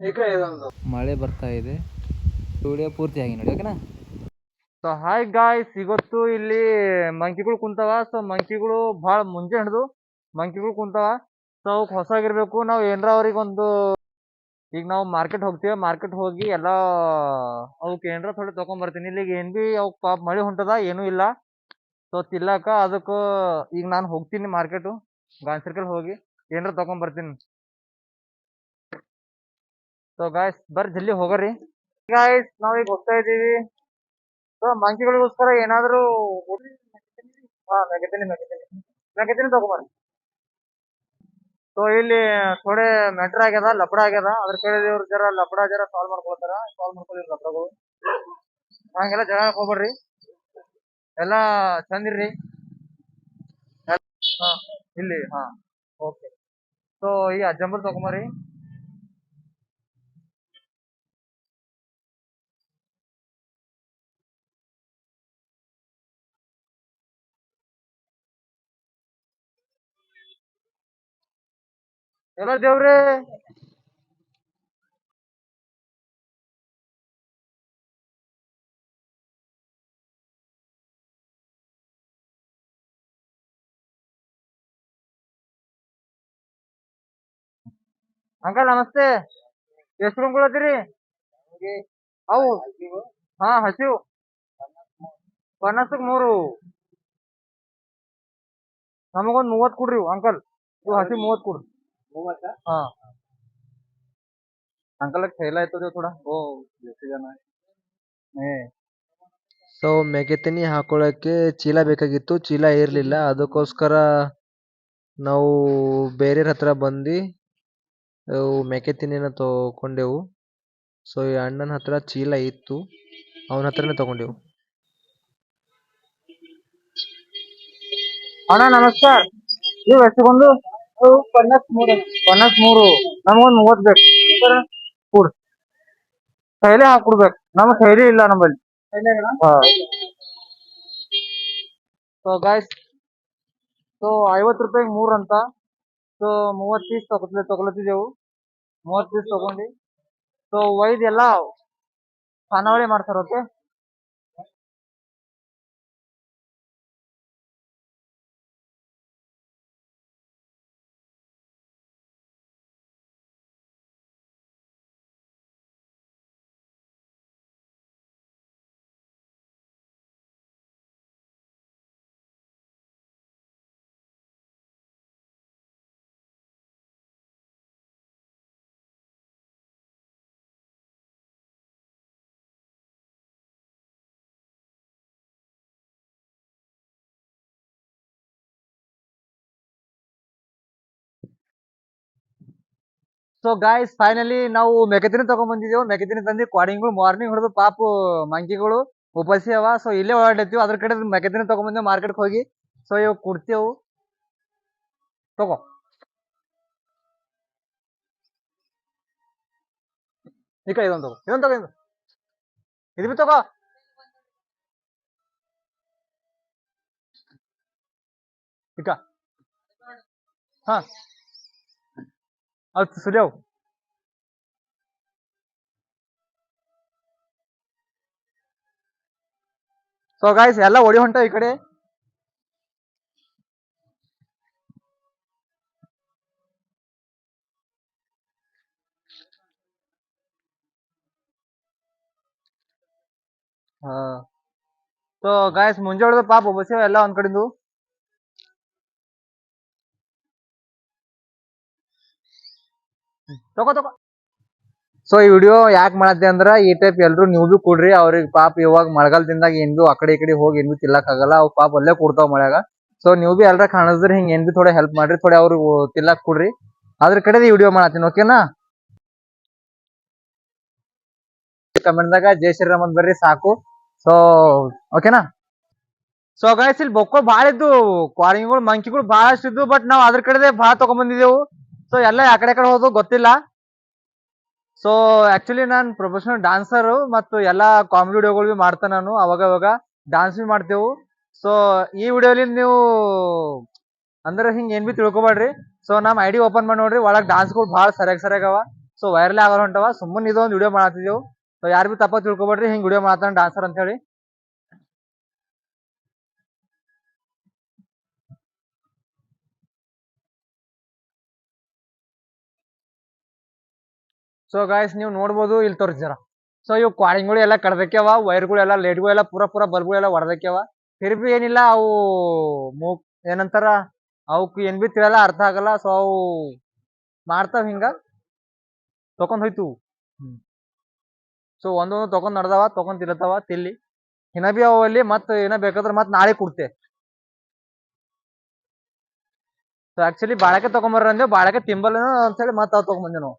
ಮಳೆ ಬರ್ತಾ ಇದೆ. ವಿಡಿಯೋ ಪೂರ್ತಿ ಆಗಿ ನೋಡಿ ಓಕೆನಾ ಸೊ ಹಾಯ್ ಗಾಯ್ಸ್ ಇವತ್ತು ಇಲ್ಲಿ ಮಂಕಿಗಳು ಕುಂತಾವ. ಸೊ ಮಂಕಿಗಳು ಭಾಳ ಮುಂಜೆ ಹಿಡಿದು ಮಂಕಿಗಳು ಕುಂತಾವ. ಸೊ ಅವಕ್ಕೆ ಹೊಸಾಗಿರ್ಬೇಕು. ನಾವು ಏನರ ಅವ್ರಿಗೆ ಒಂದು ಈಗ ನಾವು ಮಾರ್ಕೆಟ್ ಹೋಗ್ತೀವಿ. ಮಾರ್ಕೆಟ್ ಹೋಗಿ ಎಲ್ಲ ಅವಕ್ಕೆ ಏನರ ಥೋಡೆ ತೊಗೊಂಬರ್ತೀನಿ ಇಲ್ಲಿ ಈಗ ಏನು ಭೀ ಅವಕ್ಕೆ ಪಾಪ ಮಳೆ ಹೊಂಟದ ಏನೂ ಇಲ್ಲ. ಸೊ ತಿಲ್ಲಕ ಅದಕ್ಕೆ ಈಗ ನಾನು ಹೋಗ್ತೀನಿ ಮಾರ್ಕೆಟು ಗಾಂಧಿ ಸರ್ಕಲ್ ಹೋಗಿ ಏನರ ತೊಗೊಂಬರ್ತೀನಿ ಸೊ ಗಾಯ್ಸ್ ಬರ್ರಿ, ಜಲ್ದಿ ಹೋಗರಿ ಗಾಯ್ಸ್ ನಾವೀಗ ಹೋಗ್ತಾ ಇದ್ದೀವಿ. ಸೊ ಮಂಕಿಗಳಿಗೋಸ್ಕರ ಏನಾದರೂ ಹಾ ಮೆಗತೀನಿ ಮೆಗತಿನಿ ಮೆಗತೀನಿ ತಗೊಂಬರ್ರಿ. ಸೊ ಇಲ್ಲಿ ಥೋಡೆ ಮ್ಯಾಟ್ರ್ ಆಗ್ಯದ, ಲಪಡ ಆಗ್ಯದ. ಅದ್ರ ಕಡೆ ಇವ್ರು ಜರ ಲಪಡ ಜರ ಸಾಲ್ವ್ ಮಾಡ್ಕೊಳ್ತಾರ ಸಾಲ್ವ್ ಮಾಡ್ಕೊಳ್ಳಿ ಲಪಡಗಳು. ಹಂಗೆಲ್ಲ ಜಗಳ ಹೋಗ್ಬೇಡ್ರಿ ಎಲ್ಲ ಚಂದಿರ್ರಿ. ಹಾ, ಇಲ್ಲಿ, ಹಾ ಓಕೆ ಸೊ ಈ ಅಜ್ಜಂಬರ್ ತಗೊಂಬರ್ರಿ. ಎಲ್ಲ ದೇವ್ರಿ? ಅಂಕಲ್, ನಮಸ್ತೆ. ಎಷ್ಟು ರೂಮ್ ಕೊಡತ್ತೀರಿ ಅವು? ಹಾ, ಹಸಿವು. ಪನ್ನಸಕ್ ಮೂರು. ನಮಗೊಂದ್ ಮೂವತ್ ಕೊಡ್ರಿ ಅಂಕಲ್. ಹಸಿ ಮೂವತ್ ಕೊಡ್ರಿ. ಹಾ अंकल खेला है तो जो थोड़ा वो जैसे जाना है ಸೊ ಮೆಗೆತನಿ ಹಾಕೊಳ್ಳೋಕ್ಕೆ ಚೀಲ ಬೇಕಾಗಿತ್ತು ಚೀಲ ಇರಲಿಲ್ಲ ಅದಕ್ಕೋಸ್ಕರ ನಾವು ಬೇರೆಯವ್ರ ಹತ್ರ ಬಂದು ಅವು ಮೆಕೆತಿನಿನ ತಗೊಂಡೆವು ಸೊ ಈ ಅಣ್ಣನ ಹತ್ರ ಚೀಲ ಇತ್ತು ಅವನ ಹತ್ರನೇ ತಗೊಂಡೆವು ಅಣ್ಣ ನಮಸ್ಕಾರ ನೀವು ಎಷ್ಟೊಂದು ಪನ್ನಸ್ ಮೂರು. ಪನ್ನಸ್ ಮೂರು. ನಮಗೊಂದು ಮೂವತ್ ಬೇಕು. ಕೊಡ್. ಕೈಲೇ ಹಾಕೊಡ್ಬೇಕು ನಮ್ ಕೈಲೇ ಇಲ್ಲ ನಮ್ಮಲ್ಲಿ. ಐವತ್ ಸೊ ಗಾಯ್ಸ್ ಸೊ ಐವತ್ತು ರೂಪಾಯಿಗೆ ಮೂರ್ ಅಂತ. ಸೊ ಮೂವತ್ ಪೀಸ್ ತಗೊಳ್ತಿ ತಗೊಳತಿದ್ದೆವು ಮೂವತ್ ಪೀಸ್ ತಗೊಂಡು. ಸೊ ಒಯ್ದು ಎಲ್ಲ ಖಾನಾವಳಿ ಮಾಡ್ತಾರ ಓಕೆ ಸೊ ಗಾಯ್ಸ್ ಫೈನಲಿ ನಾವು ಮೆಗತಿನ ತಗೊಂಡ್ ಬಂದಿದ್ದೇವೆ. ಮೆಗತಿನ ತಂದು ಕ್ವಾಡಿಂಗ್ಗಳು ಮಾರ್ನಿಂಗ್ ಹೊಡೆದು ಪಾಪು, ಮಂಕಿಗಳು ಉಪಸಿ ಅವ ಸೊ ಇಲ್ಲೇ ಓಡಾಡ್ತೀವಿ ಅದ್ರ ಕಡೆ ಮೆಗತಿನ ತಗೊಂಡ್ ಬಂದೇವು ಮಾರ್ಕೆಟ್ಗೆ ಹೋಗಿ. ಸೊ ಇವಾಗ ಕುಡ್ತೇವು. ತಗೋ. ಈ ಕಡೆ ಇದೊಂದು ತಗೋ. ಇದೊಂದು ತಗೋ ಇದು ಇದು ಬಿ ತಗೋ. ಇಕ್ಕ ಹಾ. ಅದು ಸುಲಿಯವು ಸೊ ಗಾಯ್ಸ್ ಎಲ್ಲ ಒಡಿ ಹೊಂಟ ಈ ಕಡೆ? ಹಾ. ಸೊ ಗಾಯ್ಸ್ ಮುಂಜಾಳದ ಪಾಪ ಬಸ್ಸೇವ ಎಲ್ಲ ಒಂದ್ ಕಡೆದು. ತಗೋ ತಗೋ. ಸೊ ಈ ವಿಡಿಯೋ ಯಾಕೆ ಮಾಡತ್ತೆ ಅಂದ್ರ, ಈ ಟೈಪ್ ಎಲ್ರು ನೀವು ಕೊಡ್ರಿ, ಅವ್ರಿಗೆ ಪಾಪ ಇವಾಗ ಮಳೆಗಾಲದಿಂದಾಗ ಏನ್ ಬಿ ಆ ಕಡೆ ಈ ಕಡೆ ಹೋಗಿ ಏನ್ ಭೀ ತಿಲ್ಲಕ್ ಆಗಲ್ಲ ಅವ್ ಪಾಪ ಅಲ್ಲೇ ಕೊಡ್ತಾವ ಮಳ್ಯಾಗ. ಸೊ ನೀವು ಬಿ ಎಲ್ರ ಕಾಣಿಸಿದ್ರೆ ಹಿಂಗ್ ಏನ್ ಭೀ ಥೋಡೆ ಹೆಲ್ಪ್ ಮಾಡ್ರಿ, ಥೋಡೆ ಅವ್ರಿಗೆ ತಿಲ್ಲಕ್ ಕೊಡ್ರಿ. ಅದ್ರ ಕಡೆ ಈ ವಿಡಿಯೋ ಮಾಡತ್ತೀನಿ ಓಕೆನಾ ಕಮೆಂಟ್ದಾಗ ಜೈ ಶ್ರೀರಾಮ್ ಅಂತ ಬರ್ರಿ, ಸಾಕು. ಸೊ ಓಕೆನಾ ಸೊ ಗಾಯ್ಸ್ ಇಲ್ಲಿ ಬೊಕ್ಕೋ ಭಾಳ ಇದ್ದು ಕ್ವಾರಿಂಗ್ಗಳು ಮಂಕಿಗಳು ಭಾಳಷ್ಟು ಇದ್ದು ಬಟ್ ನಾವ್ ಅದ್ರ ಕಡೆ ಭಾಳ ತಗೊಂಡ್ ಬಂದಿದ್ದೆವು. ಸೊ ಎಲ್ಲ ಆ ಕಡೆ ಕಡೆ ಹೋದು ಗೊತ್ತಿಲ್ಲ. ಸೊ ಆಕ್ಚುಲಿ ನಾನು ಪ್ರೊಫೆಷನಲ್ ಡಾನ್ಸರು ಮತ್ತು ಎಲ್ಲ ಕಾಮಿಡಿ ವಿಡಿಯೋಗಳು ಭೀ ಮಾಡ್ತೇನೆ ನಾನು ಅವಾಗ ಅವಾಗ. ಡಾನ್ಸ್ ಭೀ ಮಾಡ್ತೇವು. ಸೊ ಈ ವಿಡಿಯೋಲಿ ನೀವು ಅಂದ್ರೆ ಹಿಂಗೆ ಏನು ಭೀ ತಿಳ್ಕೊಬೇಡ್ರಿ ಸೊ ನಮ್ಮ ಐ ಡಿ ಓಪನ್ ಮಾಡಿ ನೋಡ್ರಿ. ಒಳಗೆ ಡಾನ್ಸ್ಗಳು ಭಾಳ ಸರಿಯಾಗಿ ಸರಿಯಾಗಿ ಅವ. ಸೊ ವೈರಲ್ ಆಗಲ್ಲ ಹೊಂಟವ. ಸುಮ್ಮನೆ ಇದೊಂದು ವಿಡಿಯೋ ಮಾಡತ್ತಿದ್ದೆವು ಸೊ ಯಾರು ಭೀ ತಪ್ಪ ತಿಳ್ಕೊಬೇಡ್ರಿ ಹಿಂಗೆ ವಿಡಿಯೋ ಮಾಡ್ತಾನೆ ಡಾನ್ಸರ್ ಅಂತ ಸೊ ಗಾಯ್ಸ್ ನೀವು ನೋಡ್ಬೋದು, ಇಲ್ಲಿ ತೋರಿಸ್ಯಾರ ಸೊ ಇವು ಕ್ವಾರಿಂಗ್ಗಳು ಎಲ್ಲ ಕಡ್ದಕ್ಕೆವ ವೈರ್ಗಳು ಎಲ್ಲ ಲೈಟ್ಗಳು ಎಲ್ಲ, ಪೂರ ಪೂರ ಬಲ್ಬ್ಗಳು ಎಲ್ಲ ಹೊಡೆದಕ್ಯವ ಫಿರ್ ಬಿ ಏನಿಲ್ಲ, ಅವು ಮೂ, ಏನಂತಾರ ಅವಕ್ಕೆ ಏನ್ ಬಿ ತಿಳಲ್ಲ, ಅರ್ಥ ಆಗಲ್ಲ. ಸೊ ಅವು ಮಾಡ್ತಾವ ಹಿಂಗ, ತಕೊಂಡ್ ಹೋಯ್ತು ಸೊ ಒಂದೊಂದು ತಕೊಂಡ್ ನಡ್ದಾವ, ತಕೊಂಡ್ ತಿನ್ನತಾವ ತಿಲ್ಲಿ. ಇನ್ನ ಬಿ ಅಲ್ಲಿ ಮತ್ ಏನ ಬೇಕಾದ್ರೆ ಮತ್ ನಾಳೆ ಕೊಡ್ತೆ. ಸೊ ಆಕ್ಚುಲಿ ಬಾಳಕೆ ತಗೊಂಬರ್ರಿ ಅಂದೇವ್ ಬಾಳಕೆ ಅಂತ ಹೇಳಿ ಮತ್ ಅವ್ ತಗೊಂಬಂದೆ ನಾವು.